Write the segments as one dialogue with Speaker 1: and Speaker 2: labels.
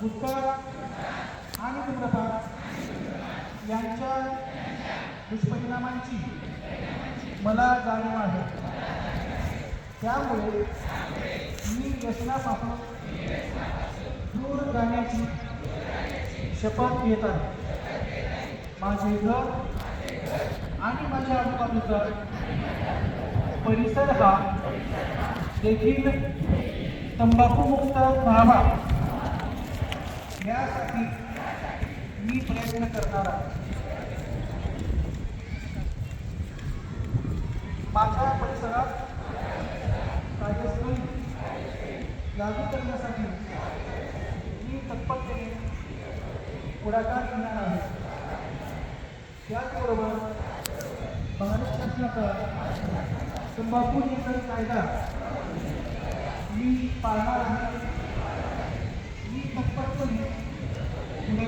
Speaker 1: गुटखा आणि धूम्रपान यांच्या दुष्परिणामांची मला जाणीव आहे. त्यामुळे मी व्यसनापासून दूर जाण्याची शपथ घेत आहे. माझे घर आणि माझ्या आजूबाजूचा परिसर हा देखील तंबाखूमुक्त व्हावा यासाठी मी प्रयत्न करणार आहे. माझ्या परिसरात कार्यस्थळी लागू करण्यासाठी मी तत्परतेने पुढाकार घेणार आहे. त्याचबरोबर भारत शासनाचा तंबाखू नियंत्रण कायदा मी पाळणार आहे मी तत्परपणे पुढाकार घेणार आहे मी माझ्या वचनाचे पालन अजय करेन आणि माझा देश तंबाखू करेन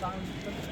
Speaker 1: down.